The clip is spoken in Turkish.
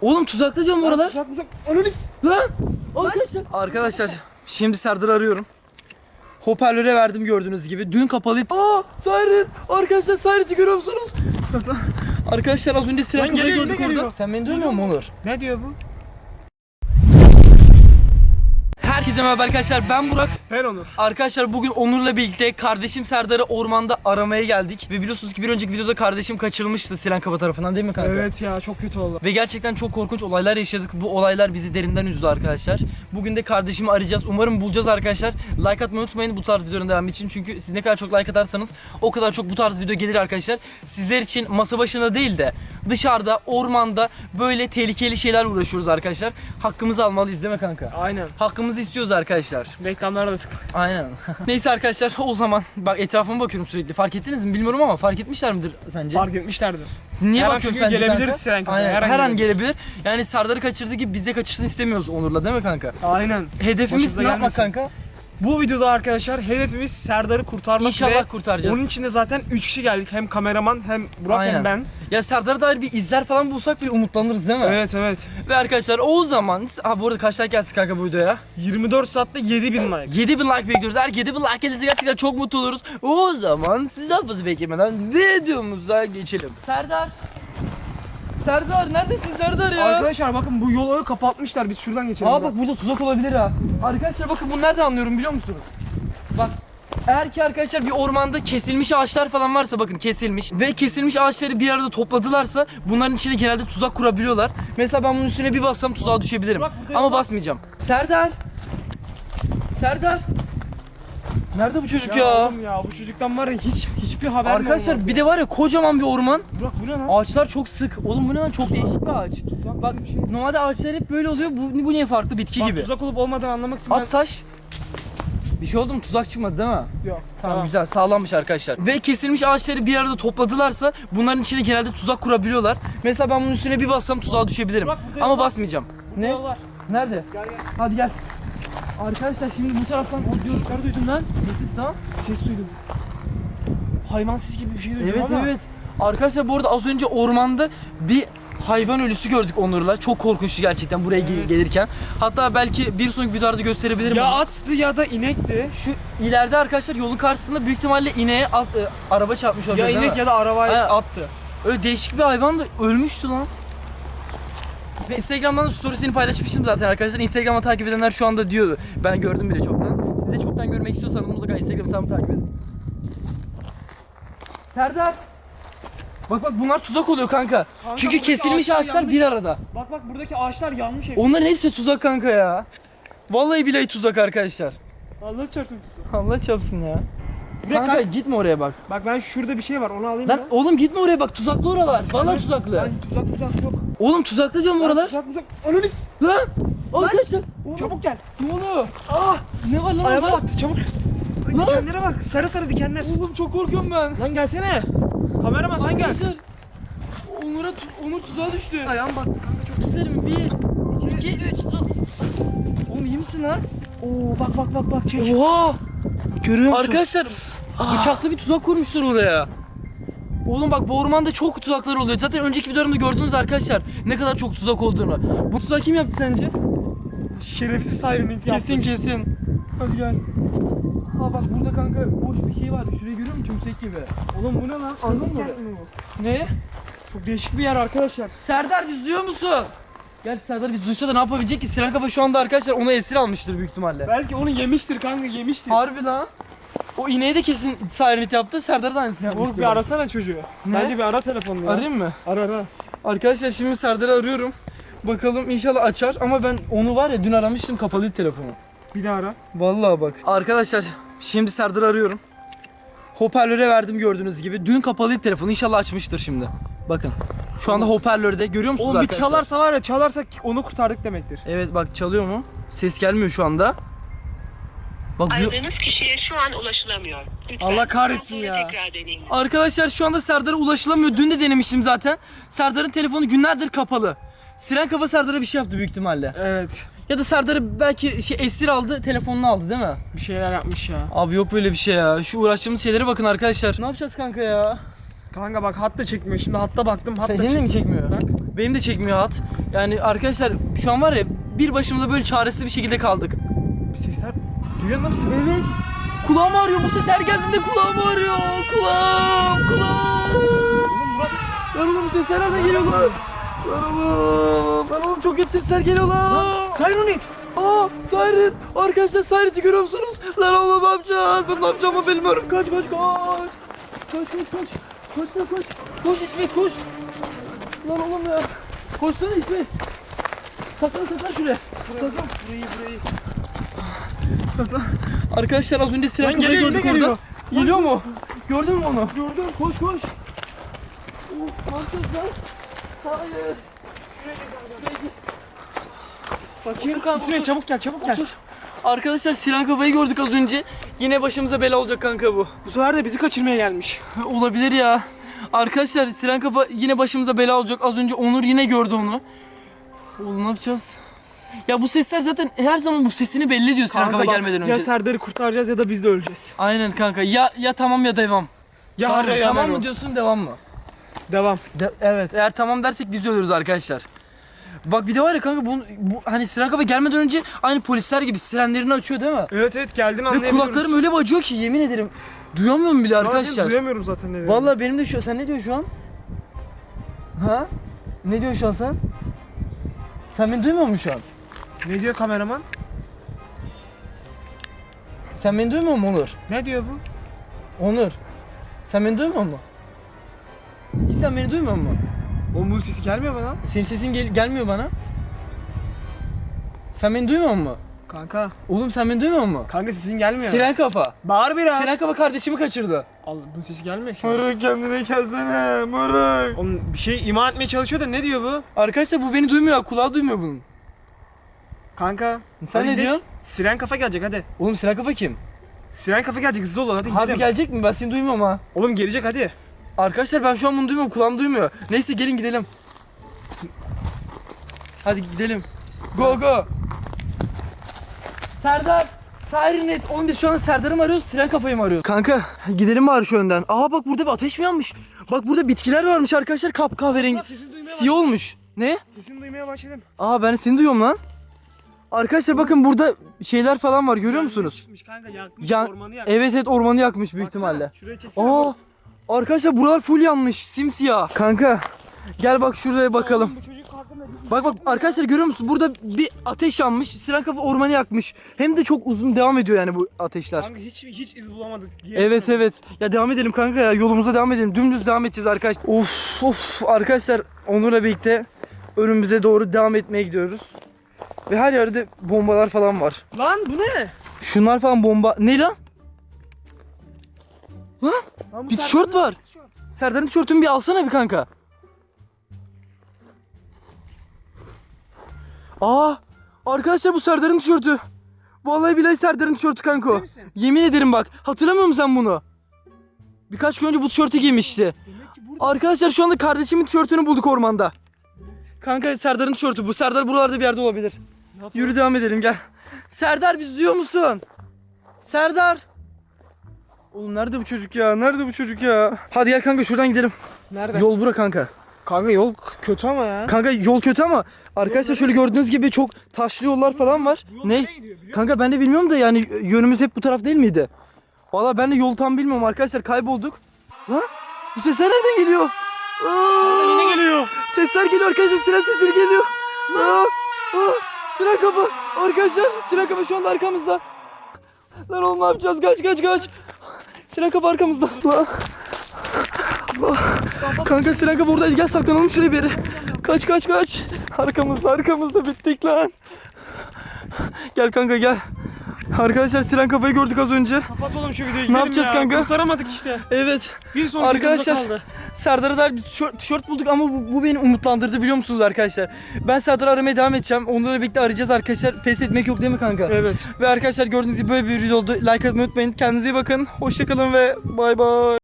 Oğlum tuzakta diyorum oralar. Uzak uzak. Ananı s- Lan! Arkadaşlar. Arkadaşlar şimdi Serdar'ı arıyorum. Hoparlöre verdim gördüğünüz gibi. Dün kapalıydı. Aa Siren! Arkadaşlar Siren'i görüyor musunuz? Arkadaşlar az önce siren Lan kafayı geliyor, gördük orada. Sen beni duymuyor musun Onur? Ne diyor bu? Herkese merhaba arkadaşlar ben Burak. Ben Onur. Arkadaşlar bugün Onur'la birlikte kardeşim Serdar'ı ormanda aramaya geldik. Ve biliyorsunuz ki bir önceki videoda kardeşim kaçırılmıştı Siren Kafa tarafından değil mi kanka? Evet ya çok kötü oldu. Ve gerçekten çok korkunç olaylar yaşadık. Bu olaylar bizi derinden üzdü arkadaşlar. Bugün de kardeşimi arayacağız. Umarım bulacağız arkadaşlar. Like atmayı unutmayın bu tarz videoların devamı için. Çünkü siz ne kadar çok like atarsanız o kadar çok bu tarz video gelir arkadaşlar. Sizler için masa başında değil de dışarıda, ormanda böyle tehlikeli şeyler uğraşıyoruz arkadaşlar. Hakkımızı almalıyız değil mi kanka? Aynen. Hakkımızı istiyoruz arkadaşlar. Reklamlara da tıkla. Aynen. Neyse arkadaşlar o zaman bak etrafıma bakıyorum sürekli. Fark ettiniz mi bilmiyorum ama fark etmişler midir sence? Fark etmişlerdir. Niye Her an bakıyorum sence gelebiliriz kanka? Siren Kafa'ya, Aynen, her Her, an an gelebilir. Yani Serdar'ı kaçırdığı gibi biz de kaçırsın istemiyoruz Onur'la değil mi kanka? Aynen. Hedefimiz Başımıza ne yapmak kanka? Bu videoda arkadaşlar hedefimiz Serdar'ı kurtarmak İnşallah ve kurtaracağız. onun için de zaten 3 kişi geldik. Hem kameraman hem Burak Aynen. hem ben. Ya Serdar'a dair bir izler falan bulsak bile umutlanırız değil mi? Evet evet. Ve arkadaşlar o zaman... Ha bu arada kaç like gelsin kanka bu videoya? 24 saatte 7000 like. 7000 like bekliyoruz. Eğer 7000 like gelirse gerçekten çok mutlu oluruz. O zaman siz fazla beklemeden videomuza geçelim. Serdar. Serdar neredesin Serdar ya? Arkadaşlar bakın bu yolu kapatmışlar. Biz şuradan geçelim. Aa bak burada tuzak olabilir ha. Arkadaşlar bakın bunu nereden anlıyorum biliyor musunuz? Bak eğer ki arkadaşlar bir ormanda kesilmiş ağaçlar falan varsa bakın kesilmiş ve kesilmiş ağaçları bir arada topladılarsa bunların içine genelde tuzak kurabiliyorlar. Mesela ben bunun üstüne bir bassam tuzağa düşebilirim. Burada Ama basmayacağım. Serdar. Serdar. Nerede bu çocuk Ya, ya? oğlum ya bu çocuktan var ya hiç hiçbir haber Arkadaşlar bir de var ya kocaman bir orman. Burak bu ne lan? Ağaçlar çok sık. Oğlum bu ne lan çok değişik bir ağaç. Bak bir şey. normalde ağaçlar hep böyle oluyor. Bu, bu niye farklı bitki Bak, gibi. tuzak olup olmadan anlamak için ben... At taş. Bir şey oldu mu? Tuzak çıkmadı değil mi? Yok. Tamam, güzel sağlammış arkadaşlar. Ve kesilmiş ağaçları bir arada topladılarsa bunların içine genelde tuzak kurabiliyorlar. Mesela ben bunun üstüne bir bassam tuzağa düşebilirim. Bak, burada Ama yol var. basmayacağım. Ne? Ne? Yol var. Nerede? Gel gel. Hadi gel. Arkadaşlar şimdi bu taraftan. Sesler duydum lan. Ne ses lan? Ses duydum. Hayvan sesi gibi bir şey duydum Evet ama. evet. Arkadaşlar bu arada az önce ormanda bir hayvan ölüsü gördük Onur'la. Çok korkunçtu gerçekten buraya gel- Evet. gelirken. Hatta belki bir sonraki videoda gösterebilirim. Ya onu. attı ya da inekti. Şu ileride arkadaşlar yolun karşısında büyük ihtimalle ineğe at- e, araba çarpmış olabilir Ya değil inek mi? ya da arabaya Ha. attı. Öyle değişik bir hayvan da ölmüştü lan. Ve Instagram'dan storiesini paylaşmıştım zaten arkadaşlar. Instagram'ı takip edenler şu anda diyordu. Ben gördüm bile çoktan. Siz de çoktan görmek istiyorsanız mutlaka Instagram hesabımı takip edin. Serdar. Bak bak bunlar tuzak oluyor kanka. Kanka, Çünkü buradaki kesilmiş ağaçlar ağaçlar bir arada. Bak bak buradaki ağaçlar yanmış hep. Onların hepsi tuzak kanka ya. Vallahi billahi tuzak arkadaşlar. Allah çarpsın. Allah çapsın ya. Kanka kanka. gitme oraya bak. Bak ben şurada bir şey var onu alayım Lan ya. oğlum gitme oraya bak tuzaklı oralar. Vallahi tuzaklı. Lan tuzak tuzak yok. Oğlum tuzaklı diyorum oralar. Tuzak tuzak. Ananı s- Lan! Arkadaşlar! Çabuk gel. Ne oluyor? Ah! Ne var lan Ayağıma battı çabuk. Lan! Dikenlere bak. Sarı sarı dikenler. Oğlum çok korkuyorum ben. Lan gelsene. Kameraman sen gel. Arkadaşlar. Onur'a tu Onur tuzağa düştü. Ayağım battı kanka çok. Gidelim. Bir, iki, üç. Oğlum iyi misin lan? Oo bak bak bak bak çek. Oha! Görüyor musun? Arkadaşlar bıçaklı bir tuzak kurmuşlar oraya. Oğlum bak bu ormanda çok tuzaklar oluyor. Zaten önceki videolarımda gördünüz arkadaşlar ne kadar çok tuzak olduğunu. Bu tuzağı kim yaptı sence? Şerefsiz Siren'in Kesin kesin. Hadi gel. Ha bak burada kanka boş bir şey var. Şurayı görüyor musun? Tümsek gibi. Oğlum bu ne lan? Anladın mı? Ne? Çok değişik bir yer arkadaşlar. Serdar biz duyuyor musun? Gerçi Serdar biz duysa da ne yapabilecek ki? Siren Kafa şu anda arkadaşlar onu esir almıştır büyük ihtimalle. Belki onu yemiştir kanka yemiştir. Harbi lan. O ineği de kesin sirenit yaptı. Serdar da aynısını yapmıştır. Oğlum bir arasana çocuğu. Ne? Bence bir ara telefonunu ya. Arayayım mı? Ara ara. Arkadaşlar şimdi Serdar'ı arıyorum. Bakalım inşallah açar ama ben onu var ya dün aramıştım kapalıydı telefonu. Bir daha ara. Vallahi bak. Arkadaşlar şimdi Serdar'ı arıyorum. Hoparlöre verdim gördüğünüz gibi. Dün kapalıydı telefonu inşallah açmıştır şimdi. Bakın. Şu anda hoparlörde görüyor musunuz Oğlum bir arkadaşlar? çalarsa var ya çalarsa onu kurtardık demektir. Evet bak çalıyor mu? Ses gelmiyor şu anda. Bak duyuyor- Aradığınız kişiye şu an ulaşılamıyor. Lütfen Allah kahretsin sonra ya. Tekrar deneyin. Arkadaşlar şu anda Serdar'a ulaşılamıyor. Dün de denemiştim zaten. Serdar'ın telefonu günlerdir kapalı. Siren kafa Serdar'a bir şey yaptı büyük ihtimalle. Evet. Ya da Serdar'ı belki şey esir aldı, telefonunu aldı değil mi? Bir şeyler yapmış ya. Abi yok böyle bir şey ya. Şu uğraştığımız şeylere bakın arkadaşlar. Ne yapacağız kanka ya? Kanka bak hatta çekmiyor. Şimdi hatta baktım hatta Senin de mi çekmiyor? Bak Benim de çekmiyor hat. Yani arkadaşlar şu an var ya bir başımıza böyle çaresiz bir şekilde kaldık. Bir sesler duyuyor musun sen? Evet. Kulağım ağrıyor. Bu ses her geldiğinde kulağım ağrıyor. Kulağım, kulağım. Oğlum Murat. Lan oğlum sesler nereden geliyor lan? Lan oğlum. Lan oğlum çok kötü sesler geliyor lan. Sirenit. Aa Siren. Arkadaşlar Siren'i görüyor musunuz? Lan oğlum yapacağız? Ben ne yapacağımı bilmiyorum. Kaç kaç kaç. Kaç kaç kaç. Koş lan koş. Koş İsmet koş. Lan oğlum ya. Koşsana İsmet. Saklan saklan şuraya. Saklan. Burayı burayı. Saklan. Arkadaşlar az önce Siren kafayı gördük orada. geliyor. Geliyor mu? Gördün mü onu? Gördüm. Koş koş. Of ne yapacağız lan? Hayır. Bakayım. İsmet çabuk gel çabuk gel. Otur. Arkadaşlar Siren kafayı gördük az önce. Yine başımıza bela olacak kanka bu. Bu sefer de bizi kaçırmaya gelmiş. Olabilir ya. Arkadaşlar Siren kafa yine başımıza bela olacak. Az önce Onur yine gördü onu. Oğlum ne yapacağız? Ya bu sesler zaten her zaman bu sesini belli ediyor Siren kafa bak, gelmeden önce. Ya Serdar'ı kurtaracağız ya da biz de öleceğiz. Aynen kanka. Ya ya tamam ya devam. Ya tamam, ya tamam mı diyorsun devam mı? Devam. De- evet eğer tamam dersek biz ölürüz arkadaşlar. Bak bir de var ya kanka bu, bu hani siren kafa gelmeden önce aynı polisler gibi sirenlerini açıyor değil mi? Evet evet geldin Ve anlayabiliyoruz. kulaklarım öyle acıyor ki yemin ederim. Duyamıyorum bile Şu an seni arkadaşlar. duyamıyorum zaten ne. Vallahi benim de şu sen ne diyorsun şu an? Ha? Ne diyorsun şu an sen? Sen beni duymuyor musun şu an? Ne diyor kameraman? Sen beni duymuyor musun Onur? Ne diyor bu? Onur. Sen beni duymuyor musun? Cidden beni duymuyor musun? Oğlum bunun sesi gelmiyor bana. Senin sesin gel- gelmiyor bana. Sen beni duymuyor musun? Kanka. Oğlum sen beni duymuyor musun? Kanka sesin gelmiyor. Siren kafa. Bağır biraz. Siren kafa kardeşimi kaçırdı. Allah bunun sesi gelmiyor ki. Moruk kendine gelsene moruk. Oğlum bir şey ima etmeye çalışıyor da ne diyor bu? Arkadaşlar bu beni duymuyor. Kulağı duymuyor bunun. Kanka. Sen ne gidelim. diyorsun? Siren kafa gelecek hadi. Oğlum Siren kafa kim? Siren kafa gelecek hızlı ol hadi Harbi gidelim. gelecek mi? Ben seni duymuyorum ha. Oğlum gelecek hadi. Arkadaşlar ben şu an bunu duymuyorum. Kulağım duymuyor. Neyse gelin gidelim. Hadi gidelim. Go go. Serdar. Sirenet. Oğlum biz şu an Serdar'ı mı arıyoruz? Siren kafayı mı arıyoruz? Kanka gidelim bari şu önden. Aa bak burada bir ateş mi yanmış? Bak burada bitkiler varmış arkadaşlar. Kap kahverengi. Sesini duymaya, Siyah olmuş. Ne? Sesini duymaya başladım. Aa ben seni duyuyorum lan. Arkadaşlar bakın burada şeyler falan var görüyor musunuz? Çıkmış kanka yakmış Ya- ormanı yakmış. Evet evet ormanı yakmış büyük Baksana, ihtimalle. Şuraya çeksene. Aa bak. Arkadaşlar buralar full yanmış simsiyah. Kanka gel bak şuraya bakalım. Oğlum bu çocuk hakkında bir- Bak bak arkadaşlar görüyor musun? Burada bir ateş yanmış. Siren kafa ormanı yakmış. Hem de çok uzun devam ediyor yani bu ateşler. Kanka hiç hiç iz bulamadık. diye Evet evet. Ya devam edelim kanka ya. Yolumuza devam edelim. Dümdüz devam edeceğiz arkadaşlar. Of of arkadaşlar Onur'la birlikte önümüze doğru devam etmeye gidiyoruz. Ve her yerde bombalar falan var. Lan bu ne? Şunlar falan bomba. Ne lan? Lan Lan bu bir Serdar'ın tişört var. tişört. Serdar'ın tişörtünü bir alsana bir kanka. Aa arkadaşlar bu Serdar'ın tişörtü. Vallahi billahi Serdar'ın tişörtü kanka o. Ciddi misin? Yemin ederim bak. Hatırlamıyor musun sen bunu? Birkaç gün önce bu tişörtü giymişti. Demek ki burada. Arkadaşlar şu anda kardeşimin tişörtünü bulduk ormanda. Kanka Serdar'ın tişörtü bu. Serdar buralarda bir yerde olabilir. Yürü devam edelim gel. Serdar bizi duyuyor musun? Serdar. Oğlum nerede bu çocuk ya? Nerede bu çocuk ya? Hadi gel kanka şuradan gidelim. Nerede? Yol bura kanka. Kanka yol kötü ama ya. Kanka yol kötü ama arkadaşlar şöyle gördüğünüz gibi çok taşlı yollar falan var. Bu yol Ne? nereye gidiyor biliyor Kanka ben de bilmiyorum da yani yönümüz hep bu taraf değil miydi? Valla ben de yol tam bilmiyorum arkadaşlar kaybolduk. Lan bu sesler nereden geliyor? Aa, musun? Yine geliyor. Sesler geliyor arkadaşlar siren sesleri geliyor. Aa, aa, siren kafa arkadaşlar siren kafa şu anda arkamızda. Lan oğlum ne yapacağız kaç kaç kaç. Siren kafa arkamızda. Lan. Ah, Kanka siren kafa oradaydı gel saklanalım şuraya bir yere. Kaç kaç kaç. Arkamızda arkamızda bittik lan. Gel kanka gel. Arkadaşlar siren kafayı gördük az önce. Kapat oğlum şu videoyu. Ne yapacağız ya. kanka? Kurtaramadık işte. Evet. Bir sonraki Arkadaşlar kaldı. Serdar'a dair bir tişört, tişört bulduk ama bu, bu beni umutlandırdı biliyor musunuz arkadaşlar? Ben Serdar'ı aramaya devam edeceğim. Onlarla birlikte arayacağız arkadaşlar. Pes etmek yok değil mi kanka? Evet. Ve arkadaşlar gördüğünüz gibi böyle bir video oldu. Like atmayı unutmayın. Kendinize iyi bakın. Hoşçakalın ve bay bay.